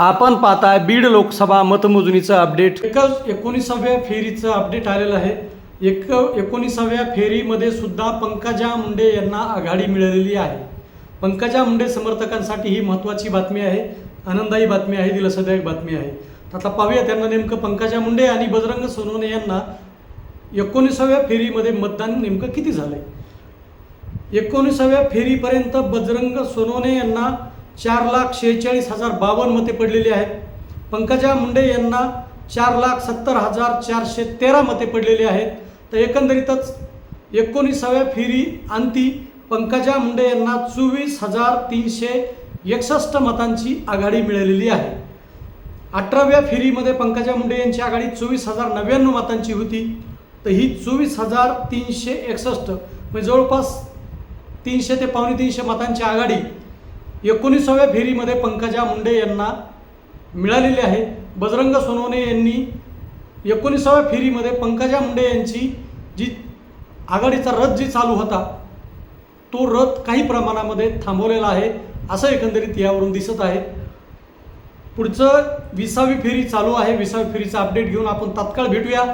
आपण पाहताय बीड लोकसभा मतमोजणीचं अपडेट. एकच एकोणीसाव्या फेरीचं अपडेट आलेलं आहे. एक एकोणीसाव्या फेरीमध्ये सुद्धा पंकजा मुंडे यांना आघाडी मिळालेली आहे. पंकजा मुंडे समर्थकांसाठी ही महत्त्वाची बातमी आहे. आनंददायी बातमी आहे दिलासादायक बातमी आहे. आता पाहूया त्यांना नेमकं पंकजा मुंडे आणि बजरंग सोनवणे यांना एकोणीसाव्या फेरीमध्ये मतदान नेमकं किती झालं आहे एकोणीसाव्या फेरीपर्यंत बजरंग सोनवणे यांना चार लाख शेहेचाळीस हजार बावन्न मते पडलेली आहेत. पंकजा मुंडे यांना चार लाख सत्तर हजार चारशे तेरा मते पडलेली आहेत. तर एकंदरीतच एकोणीसाव्या फेरी अंती पंकजा मुंडे यांना चोवीस हजार तीनशे एकसष्ट मतांची आघाडी मिळालेली आहे. अठराव्या फेरीमध्ये पंकजा मुंडे यांची आघाडी चोवीस हजार नव्याण्णव मतांची होती. तर ही चोवीस हजार तीनशे एकसष्ट म्हणजे जवळपास तीनशे ते पावणे तीनशे मतांची आघाडी एकोणीसाव्या फेरीमध्ये पंकजा मुंडे यांना मिळालेले आहे. बजरंग सोनवणे यांनी एकोणीसाव्या फेरीमध्ये पंकजा मुंडे यांची जी आघाडीचा रथ जी चालू होता तो रथ काही प्रमाणामध्ये थांबवलेला आहे असं एकंदरीत यावरून दिसत आहे. पुढचं विसावी फेरी चालू आहे. विसावी फेरीचा अपडेट घेऊन आपण तात्काळ भेटूया.